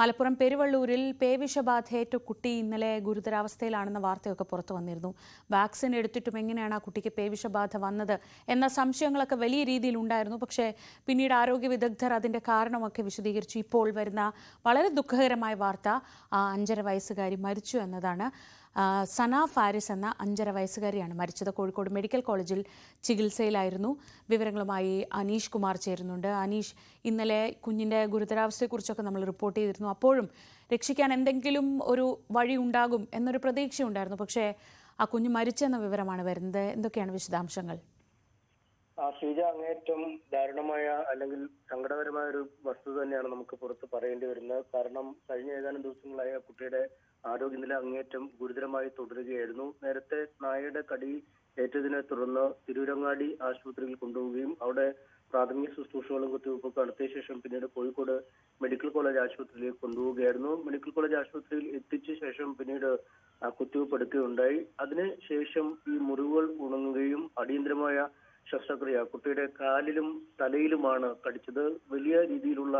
മലപ്പുറം പെരുവള്ളൂരിൽ പേവിഷബാധയേറ്റ കുട്ടി ഇന്നലെ ഗുരുതരാവസ്ഥയിലാണെന്ന വാർത്തയൊക്കെ പുറത്തു വന്നിരുന്നു. വാക്സിൻ എടുത്തിട്ടും എങ്ങനെയാണ് ആ കുട്ടിക്ക് പേവിഷബാധ വന്നത് എന്ന സംശയങ്ങളൊക്കെ വലിയ രീതിയിൽ ഉണ്ടായിരുന്നു. പക്ഷേ പിന്നീട് ആരോഗ്യ വിദഗ്ധർ അതിന്റെ കാരണമൊക്കെ വിശദീകരിച്ചു. ഇപ്പോൾ വരുന്ന വളരെ ദുഃഖകരമായ വാർത്ത ആ അഞ്ചര വയസ്സുകാരി മരിച്ചു എന്നതാണ്. സന ഫാരിസ് എന്ന അഞ്ചര വയസ്സുകാരിയാണ് മരിച്ചത്. കോഴിക്കോട് മെഡിക്കൽ കോളേജിൽ ചികിത്സയിലായിരുന്നു. വിവരങ്ങളുമായി അനീഷ് കുമാർ ചേരുന്നുണ്ട്. അനീഷ് ഇന്നലെ കുഞ്ഞിന്റെ ഗുരുതരാവസ്ഥയെക്കുറിച്ചൊക്കെ നമ്മൾ റിപ്പോർട്ട് ചെയ്തിരുന്നു. അപ്പോഴും രക്ഷിക്കാൻ എന്തെങ്കിലും ഒരു വഴി ഉണ്ടാകും എന്നൊരു പ്രതീക്ഷയുണ്ടായിരുന്നു. പക്ഷേ ആ കുഞ്ഞ് മരിച്ചെന്ന വിവരമാണ് വരുന്നത്. എന്തൊക്കെയാണ് വിശദാംശങ്ങൾ? ഷീജ അങ്ങേറ്റം ദാരുണമായ അല്ലെങ്കിൽ സങ്കടകരമായ ഒരു വസ്തുത തന്നെയാണ് നമുക്ക് പുറത്ത് പറയേണ്ടി വരുന്നത്. കാരണം കഴിഞ്ഞ ഏതാനും ദിവസങ്ങളായി ആ കുട്ടിയുടെ ആരോഗ്യനില അങ്ങേയറ്റം ഗുരുതരമായി തുടരുകയായിരുന്നു. നേരത്തെ നായയുടെ കടി ഏറ്റതിനെ തുടർന്ന് തിരൂരങ്ങാടി ആശുപത്രിയിൽ കൊണ്ടുപോവുകയും അവിടെ പ്രാഥമിക ശുശ്രൂഷകളും കുത്തിവയ്പ്പൊക്കെ നടത്തിയ ശേഷം പിന്നീട് കോഴിക്കോട് മെഡിക്കൽ കോളേജ് ആശുപത്രിയിലേക്ക് കൊണ്ടുപോവുകയായിരുന്നു. മെഡിക്കൽ കോളേജ് ആശുപത്രിയിൽ എത്തിച്ച ശേഷം പിന്നീട് കുത്തിവയ്പ് എടുക്കുകയുണ്ടായി അതിനുശേഷം ഈ മുറിവുകൾ ഉണങ്ങുകയും അടിയന്തരമായ ശസ്ത്രക്രിയ കുട്ടിയുടെ കാലിലും തലയിലുമാണ് കടിച്ചത്. വലിയ രീതിയിലുള്ള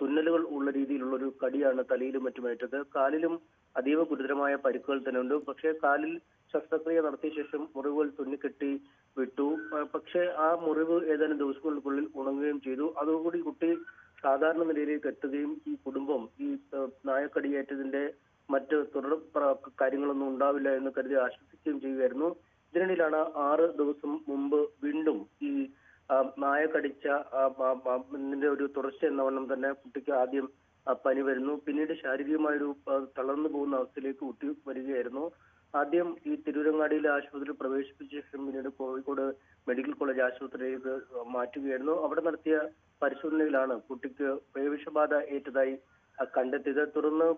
തുന്നലുകൾ ഉള്ള രീതിയിലുള്ള ഒരു കടിയാണ് തലയിലും മറ്റുമേറ്റത് കാലിലും അതീവ ഗുരുതരമായ പരിക്കുകൾ തന്നെ ഉണ്ട് പക്ഷേ കാലിൽ ശസ്ത്രക്രിയ നടത്തിയ ശേഷം മുറിവുകൾ തുന്നിക്കെട്ടി വിട്ടു. പക്ഷെ ആ മുറിവ് ഏതാനും ദിവസങ്ങൾക്കുള്ളിൽ ഉണങ്ങുകയും ചെയ്തു. അതോടുകൂടി കുട്ടി സാധാരണ നിലയിലേക്ക് എത്തുകയും ഈ കുടുംബം ഈ നായക്കടിയേറ്റതിന്റെ മറ്റ് തുടർ കാര്യങ്ങളൊന്നും ഉണ്ടാവില്ല എന്ന് കരുതി ആശ്വസിക്കുകയും ചെയ്യുകയായിരുന്നു. ഇതിനിടയിലാണ് ആറ് ദിവസം മുമ്പ് വീണ്ടും ഈ നായ കടിച്ച ഒരു തുടർച്ച എന്നവണ്ണം തന്നെ കുട്ടിക്ക് ആദ്യം പനി വരുന്നു. പിന്നീട് ശാരീരികമായൊരു ഒരു തളർന്നു പോകുന്ന അവസ്ഥയിലേക്ക് കുട്ടി വരികയായിരുന്നു. ആദ്യം ഈ തിരൂരങ്ങാടിയിലെ ആശുപത്രിയിൽ പ്രവേശിപ്പിച്ച ശേഷം പിന്നീട് കോഴിക്കോട് മെഡിക്കൽ കോളേജ് ആശുപത്രിയിലേക്ക് മാറ്റുകയായിരുന്നു. അവിടെ നടത്തിയ പരിശോധനയിലാണ് കുട്ടിക്ക് പേവിഷബാധ ഏറ്റതായി കണ്ടെത്തിയത്. തുടർന്ന്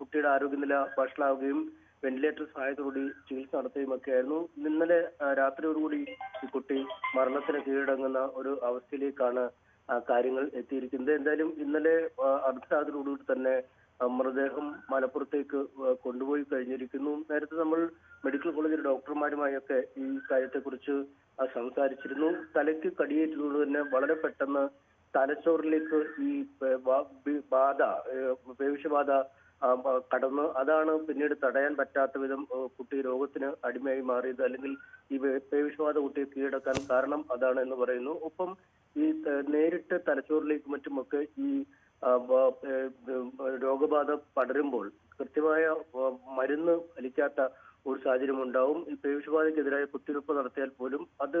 കുട്ടിയുടെ ആരോഗ്യനില വഷളാവുകയും വെന്റിലേറ്റർ സഹായത്തോടുകൂടി ചികിത്സ നടത്തുകയും ഒക്കെ ആയിരുന്നു ഇന്നലെ രാത്രിയോടുകൂടി ഈ കുട്ടി മരണത്തിന് കീഴടങ്ങുന്ന ഒരു അവസ്ഥയിലേക്കാണ് കാര്യങ്ങൾ എത്തിയിരിക്കുന്നത്. എന്തായാലും ഇന്നലെ അർദ്ധരാത്രിയോടുകൂടി തന്നെ മൃതദേഹം മലപ്പുറത്തേക്ക് കൊണ്ടുപോയി കഴിഞ്ഞിരിക്കുന്നു. നേരത്തെ നമ്മൾ മെഡിക്കൽ കോളേജിലെ ഡോക്ടർമാരുമായൊക്കെ ഈ കാര്യത്തെക്കുറിച്ച് സംസാരിച്ചിരുന്നു. തലയ്ക്ക് കടിയേറ്റതുകൊണ്ട് തന്നെ വളരെ പെട്ടെന്ന് തലച്ചോറിലേക്ക് ഈ ബാധ വേവിഷബാധ കടന്ന് അതാണ് പിന്നീട് തടയാൻ പറ്റാത്ത വിധം കുട്ടി രോഗത്തിന് അടിമയായി മാറിയത്. അല്ലെങ്കിൽ ഈ പേവിഷവാദ കുട്ടിയെ കീഴടക്കാൻ കാരണം അതാണ് എന്ന് പറയുന്നു. ഒപ്പം ഈ നേരിട്ട് തലച്ചോറിലേക്ക് മറ്റുമൊക്കെ ഈ രോഗബാധ പടരുമ്പോൾ കൃത്യമായ മരുന്ന് ഫലിക്കാത്ത ഒരു സാഹചര്യം ഉണ്ടാവും. ഈ പേവിഷബാധയ്ക്കെതിരായ കുത്തിവയ്പ്പ് നടത്തിയാൽ പോലും അത്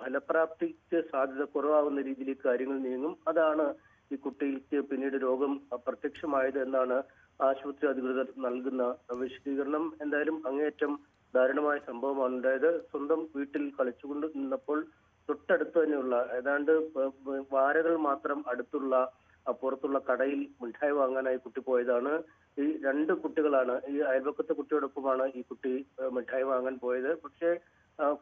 ഫലപ്രാപ്തിക്ക് സാധ്യത കുറവാകുന്ന രീതിയിൽ കാര്യങ്ങൾ നീങ്ങും. അതാണ് ഈ കുട്ടിക്ക് പിന്നീട് രോഗം പ്രത്യക്ഷമായത് എന്നാണ് ആശുപത്രി അധികൃതർ നൽകുന്ന വിശദീകരണം. എന്തായാലും അങ്ങേയറ്റം ദാരുണമായ സംഭവമാണ് ഉണ്ടായത്. സ്വന്തം വീട്ടിൽ കളിച്ചുകൊണ്ട് നിന്നപ്പോൾ തൊട്ടടുത്ത് തന്നെയുള്ള ഏതാണ്ട് വാരകൾ മാത്രം അടുത്തുള്ള പുറത്തുള്ള കടയിൽ മിഠായി വാങ്ങാനായി കുട്ടി പോയതാണ്. ഈ രണ്ട് കുട്ടികളാണ് ഈ അയൽപക്കത്തെ കുട്ടിയോടൊപ്പമാണ് ഈ കുട്ടി മിഠായി വാങ്ങാൻ പോയത്. പക്ഷേ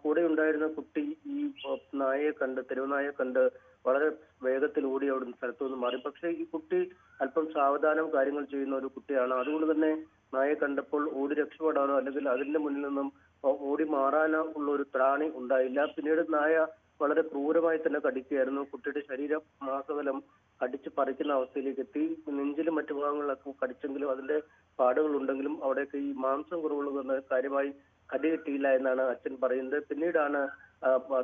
കൂടെ ഉണ്ടായിരുന്ന കുട്ടി ഈ നായയെ കണ്ട് തെരുവ് നായയെ കണ്ട് വളരെ വേഗത്തിൽ ഓടി അവിടെ സ്ഥലത്തു നിന്ന് മാറി. പക്ഷേ ഈ കുട്ടി അല്പം സാവധാനം കാര്യങ്ങൾ ചെയ്യുന്ന ഒരു കുട്ടിയാണ്. അതുകൊണ്ട് തന്നെ നായയെ കണ്ടപ്പോൾ ഓടി രക്ഷപ്പെടാനോ അല്ലെങ്കിൽ അതിന്റെ മുന്നിൽ നിന്നും ഓടി മാറാനോ ഉള്ള ഒരു ത്രാണി ഉണ്ടായില്ല. പിന്നീട് നായ വളരെ ക്രൂരമായി തന്നെ കടിക്കുകയായിരുന്നു. കുട്ടിയുടെ ശരീരം മാസകലം കടിച്ച് പറിക്കുന്ന അവസ്ഥയിലേക്ക് എത്തി. നെഞ്ചിലും മറ്റു ഭാഗങ്ങളിലൊക്കെ കടിച്ചെങ്കിലും അതിന്റെ പാടുകൾ ഉണ്ടെങ്കിലും അവിടെയൊക്കെ ഈ മാംസം കുറവുള്ളത് കാര്യമായി കടി കിട്ടിയില്ല എന്നാണ് അച്ഛൻ പറയുന്നത്. പിന്നീടാണ്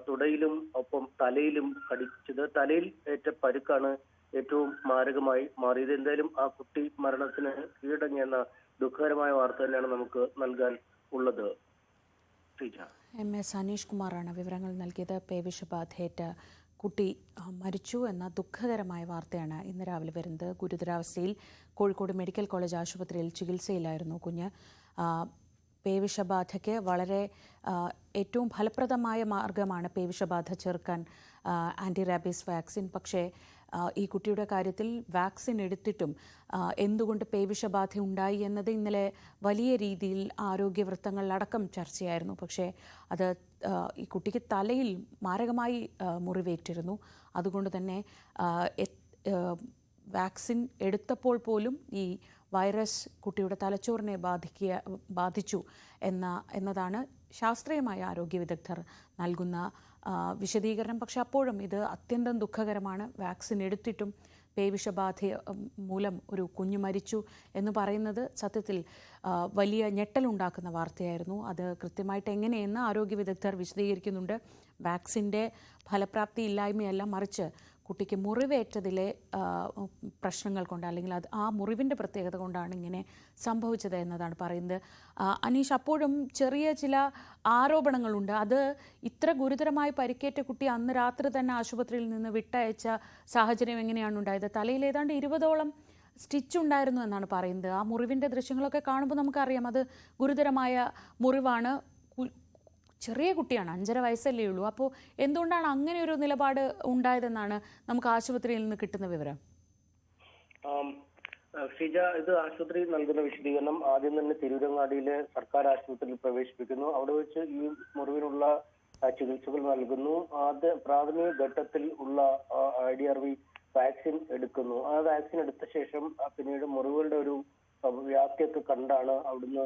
തുടയിലും ഒപ്പം തലയിലും കടിച്ചത്. തലയിൽ ഏറ്റ പരുക്കാണ് ഏറ്റവും മാരകമായി മാറിയത്. എന്തായാലും ആ കുട്ടി മരണത്തിന് കീഴടങ്ങിയെന്ന ദുഃഖകരമായ വാർത്ത തന്നെയാണ് നമുക്ക് നൽകാൻ ഉള്ളത്. എം. എസ്. അനീഷ് കുമാറാണ് വിവരങ്ങൾ നൽകിയത്. പേവിഷബാധയേറ്റ കുട്ടി മരിച്ചു എന്ന ദുഃഖകരമായ വാർത്തയാണ് ഇന്ന് രാവിലെ വരുന്നത്. ഗുരുതരാവസ്ഥയിൽ കോഴിക്കോട് മെഡിക്കൽ കോളേജ് ആശുപത്രിയിൽ ചികിത്സയിലായിരുന്നു കുഞ്ഞ്. പേവിഷബാധയ്ക്ക് വളരെ ഏറ്റവും ഫലപ്രദമായ മാർഗമാണ് പേവിഷബാധ ചെറുക്കാൻ ആന്റി റാബീസ് വാക്സിൻ. പക്ഷേ ഈ കുട്ടിയുടെ കാര്യത്തിൽ വാക്സിൻ എടുത്തിട്ടും എന്തുകൊണ്ട് പേവിഷബാധ ഉണ്ടായി എന്നത് ഇന്നലെ വലിയ രീതിയിൽ ആരോഗ്യവൃത്തങ്ങളിലടക്കം ചർച്ചയായിരുന്നു. പക്ഷേ അത് ഈ കുട്ടിക്ക് തലയിൽ മാരകമായി മുറിവേറ്റിരുന്നു. അതുകൊണ്ട് തന്നെ വാക്സിൻ എടുത്തപ്പോൾ പോലും ഈ വൈറസ് കുട്ടിയുടെ തലച്ചോറിനെ ബാധിക്കുക ബാധിച്ചു എന്ന എന്നതാണ് ശാസ്ത്രീയമായ ആരോഗ്യ വിദഗ്ധർ നൽകുന്ന വിശദീകരണം. പക്ഷെ അപ്പോഴും ഇത് അത്യന്തം ദുഃഖകരമാണ്. വാക്സിൻ എടുത്തിട്ടും പേവിഷബാധ മൂലം ഒരു കുഞ്ഞു മരിച്ചു എന്ന് പറയുന്നത് സത്യത്തിൽ വലിയ ഞെട്ടലുണ്ടാക്കുന്ന വാർത്തയായിരുന്നു. അത് കൃത്യമായിട്ട് എങ്ങനെയെന്ന് ആരോഗ്യ വിദഗ്ധർ വിശദീകരിക്കുന്നുണ്ട്. വാക്സിന്റെ ഫലപ്രാപ്തി ഇല്ലായ്മയല്ല മറിച്ച് കുട്ടിക്ക് മുറിവേറ്റതിലെ പ്രശ്നങ്ങൾ കൊണ്ട് അല്ലെങ്കിൽ അത് ആ മുറിവിന്റെ പ്രത്യേകത കൊണ്ടാണ് ഇങ്ങനെ സംഭവിച്ചത് എന്നതാണ് പറയുന്നത്. അനീഷ് അപ്പോഴും ചെറിയ ചില ആരോപണങ്ങളുണ്ട്. അത് ഇത്ര ഗുരുതരമായി പരിക്കേറ്റ കുട്ടി അന്ന് രാത്രി തന്നെ ആശുപത്രിയിൽ നിന്ന് വിട്ടയച്ച സാഹചര്യം എങ്ങനെയാണ് ഉണ്ടായത്? തലയിൽ ഏതാണ്ട് ഇരുപതോളം സ്റ്റിച്ച് ഉണ്ടായിരുന്നു എന്നാണ് പറയുന്നത്. ആ മുറിവിന്റെ ദൃശ്യങ്ങളൊക്കെ കാണുമ്പോൾ നമുക്കറിയാം അത് ഗുരുതരമായ മുറിവാണ്. ചെറിയ കുട്ടിയാണ് അഞ്ചര വയസ്സല്ലേ ഉള്ളൂ. അപ്പോൾ എന്തുകൊണ്ടാണ് അങ്ങനെ ഒരു നിലപാട് ഉണ്ടായതെന്നാണ് നമുക്ക് ആശുപത്രിയിൽ നിന്ന് കിട്ടുന്ന വിവരം? ഷിജ ഇത് ആശുപത്രി നൽകുന്ന വിശദീകരണം ആദ്യം തന്നെ തിരൂരങ്ങാടിയിലെ സർക്കാർ ആശുപത്രിയിൽ പ്രവേശിപ്പിക്കുന്നു. അവിടെ വെച്ച് ഈ മുറിവിനുള്ള ചികിത്സകൾ നൽകുന്നു. ആദ്യ പ്രാഥമിക ഘട്ടത്തിൽ ഉള്ള I D R V vaccine എടുക്കുന്നു. ആ വാക്സിൻ എടുത്ത ശേഷം പിന്നീട് മുറിവുകളുടെ ഒരു വ്യാപ്തിയൊക്കെ കണ്ടാണ് അവിടുന്ന്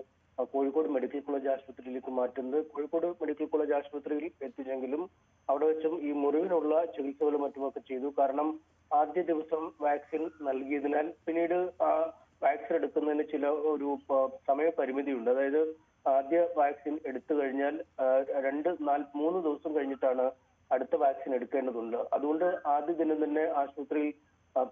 കോഴിക്കോട് മെഡിക്കൽ കോളേജ് ആശുപത്രിയിലേക്ക് മാറ്റുന്നത്. കോഴിക്കോട് മെഡിക്കൽ കോളേജ് ആശുപത്രിയിൽ എത്തിച്ചെങ്കിലും അവിടെ വെച്ചും ഈ മുറിവിനുള്ള ചികിത്സകളും മറ്റുമൊക്കെ ചെയ്തു. കാരണം ആദ്യ ദിവസം വാക്സിൻ നൽകിയതിനാൽ പിന്നീട് ആ വാക്സിൻ എടുക്കുന്നതിന് ചില ഒരു സമയപരിമിതിയുണ്ട്. അതായത് ആദ്യ വാക്സിൻ എടുത്തു കഴിഞ്ഞാൽ രണ്ട് നാല് മൂന്ന് ദിവസം കഴിഞ്ഞിട്ടാണ് അടുത്ത വാക്സിൻ എടുക്കേണ്ടതുണ്ട്. അതുകൊണ്ട് ആദ്യ ദിനം തന്നെ ആശുപത്രിയിൽ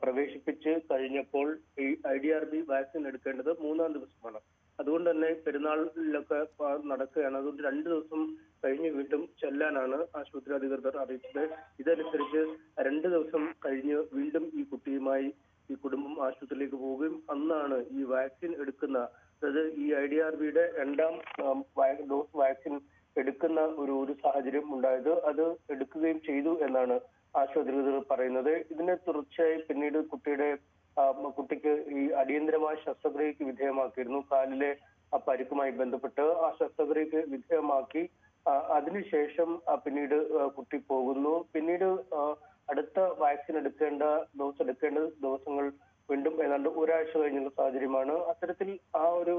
പ്രവേശിപ്പിച്ച് കഴിഞ്ഞപ്പോൾ ഈ I D R B vaccine എടുക്കേണ്ടത് മൂന്നാം ദിവസമാണ്. അതുകൊണ്ട് തന്നെ പെരുന്നാളിലൊക്കെ നടക്കുകയാണ്. അതുകൊണ്ട് രണ്ടു ദിവസം കഴിഞ്ഞ് വീണ്ടും ചെല്ലാനാണ് ആശുപത്രി അധികൃതർ അറിയിച്ചത്. ഇതനുസരിച്ച് രണ്ട് ദിവസം കഴിഞ്ഞ് വീണ്ടും ഈ കുട്ടിയുമായി ഈ കുടുംബം ആശുപത്രിയിലേക്ക് പോവുകയും അന്നാണ് ഈ വാക്സിൻ എടുക്കുന്ന അതായത് ഈ ഐ ഡി ആർ ബിയുടെ രണ്ടാം ഡോസ് വാക്സിൻ എടുക്കുന്ന ഒരു ഒരു സാഹചര്യം ഉണ്ടായത്. അത് എടുക്കുകയും ചെയ്തു എന്നാണ് ആശുപത്രി പറയുന്നത്. ഇതിനെ തുടർച്ചയായി പിന്നീട് കുട്ടിയുടെ കുട്ടിക്ക് ഈ അടിയന്തരമായ ശസ്ത്രക്രിയക്ക് വിധേയമാക്കിയിരുന്നു. കാലിലെ ആ പരിക്കുമായി ബന്ധപ്പെട്ട് ആ ശസ്ത്രക്രിയക്ക് വിധേയമാക്കി. അതിനുശേഷം പിന്നീട് കുട്ടി പോകുന്നു. പിന്നീട് അടുത്ത വാക്സിൻ എടുക്കേണ്ട ഡോസ് എടുക്കേണ്ട ദിവസങ്ങൾ വീണ്ടും ഏതാണ്ട് ഒരാഴ്ച കഴിഞ്ഞുള്ള സാഹചര്യമാണ്. അത്തരത്തിൽ ആ ഒരു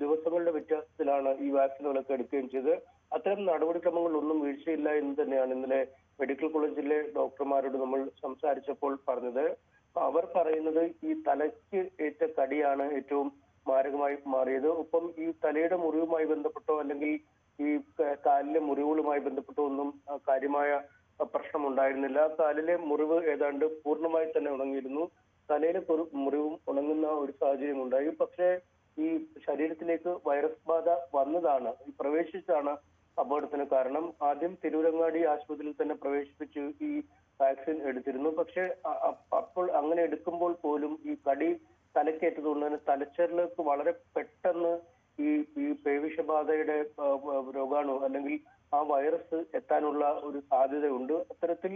ദിവസങ്ങളുടെ വ്യത്യാസത്തിലാണ് ഈ വാക്സിനുകളൊക്കെ എടുക്കുകയും ചെയ്തത്. അത്തരം ഒന്നും വീഴ്ചയില്ല എന്ന് തന്നെയാണ് ഇന്നലെ മെഡിക്കൽ കോളേജിലെ ഡോക്ടർമാരോട് നമ്മൾ സംസാരിച്ചപ്പോൾ പറഞ്ഞത്. അവർ പറയുന്നത് ഈ തലയ്ക്ക് ഏറ്റ കടിയാണ് ഏറ്റവും മാരകമായി മാറിയത്. ഒപ്പം ഈ തലയുടെ മുറിവുമായി ബന്ധപ്പെട്ടോ അല്ലെങ്കിൽ ഈ കാലിലെ മുറിവുകളുമായി ബന്ധപ്പെട്ടോ ഒന്നും കാര്യമായ പ്രശ്നം ഉണ്ടായിരുന്നില്ല. കാലിലെ മുറിവ് ഏതാണ്ട് പൂർണമായി തന്നെ ഉണങ്ങിയിരുന്നു. തലയിലെ മുറിവും ഉണങ്ങുന്ന ഒരു സാഹചര്യം ഉണ്ടായി. പക്ഷേ ഈ ശരീരത്തിലേക്ക് വൈറസ് ബാധ വന്നതാണ്. പ്രവേശിച്ചാണ് അപകടത്തിന് കാരണം. ആദ്യം തിരൂരങ്ങാടി ആശുപത്രിയിൽ തന്നെ പ്രവേശിപ്പിച്ച് ഈ വാക്സിൻ എടുത്തിരുന്നു. പക്ഷെ അപ്പോൾ അങ്ങനെ എടുക്കുമ്പോൾ പോലും ഈ കടി തലക്കേറ്റതുകൊണ്ട് തന്നെ തലച്ചോറിലേക്ക് വളരെ പെട്ടെന്ന് ഈ ഈ പേവിഷബാധയുടെ രോഗാണു അല്ലെങ്കിൽ ആ വൈറസ് എത്താനുള്ള ഒരു സാധ്യതയുണ്ട്. അത്തരത്തിൽ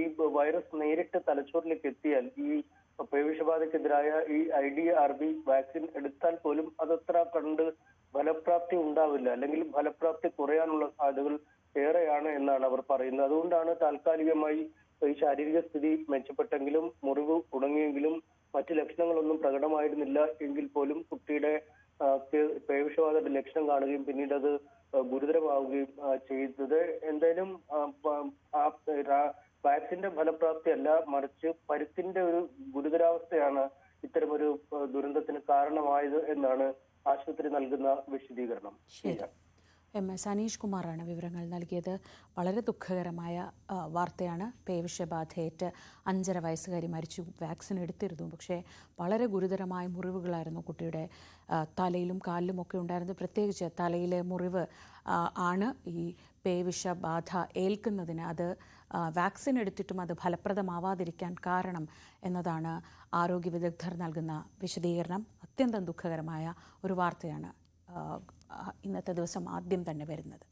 ഈ വൈറസ് നേരിട്ട് തലച്ചോറിലേക്ക് എത്തിയാൽ ഈ പേവിഷബാധക്കെതിരായ ഈ I D R B vaccine എടുത്താൽ പോലും അതത്ര കണ്ട് ഫലപ്രാപ്തി ഉണ്ടാവില്ല. അല്ലെങ്കിൽ ഫലപ്രാപ്തി കുറയാനുള്ള സാധ്യതകൾ ഏറെയാണ് എന്നാണ് അവർ പറയുന്നത്. അതുകൊണ്ടാണ് താൽക്കാലികമായി ഈ ശാരീരിക സ്ഥിതി മെച്ചപ്പെട്ടെങ്കിലും മുറിവ് ഉണങ്ങിയെങ്കിലും മറ്റു ലക്ഷണങ്ങളൊന്നും പ്രകടമായിരുന്നില്ല എങ്കിൽ പോലും കുട്ടിയുടെ പേവിഷബാധയുടെ ലക്ഷണം കാണുകയും പിന്നീട് അത് ഗുരുതരമാവുകയും ചെയ്തത്. എന്തായാലും വാക്സിന്റെ ഫലപ്രാപ്തി അല്ല മറിച്ച് പരുത്തിന്റെ ഒരു ഗുരുതരാവസ്ഥയാണ് ഇത്തരമൊരു ദുരന്തത്തിന് കാരണമായത് എന്നാണ് ആശുപത്രി നൽകുന്ന വിശദീകരണം. ശരി. എം എസ് അനീഷ് കുമാറാണ് വിവരങ്ങൾ നൽകിയത്. വളരെ ദുഃഖകരമായ വാർത്തയാണ്. പേവിഷബാധയേറ്റ് അഞ്ചര വയസ്സുകാരി മരിച്ചു. വാക്സിൻ എടുത്തിരുന്നു. പക്ഷേ വളരെ ഗുരുതരമായ മുറിവുകളായിരുന്നു കുട്ടിയുടെ തലയിലും കാലിലും ഒക്കെ ഉണ്ടായിരുന്നത്. പ്രത്യേകിച്ച് തലയിലെ മുറിവ് ആണ് ഈ പേവിഷബാധ ഏൽക്കുന്നതിന്. അത് വാക്സിൻ എടുത്തിട്ടും അത് ഫലപ്രദമാവാതിരിക്കാൻ കാരണം എന്നതാണ് ആരോഗ്യ വിദഗ്ധർ നൽകുന്ന വിശദീകരണം. അത്യന്തം ദുഃഖകരമായ ഒരു വാർത്തയാണ് ഇന്നത്തെ ദിവസം ആദ്യം തന്നെ വരുന്നത്.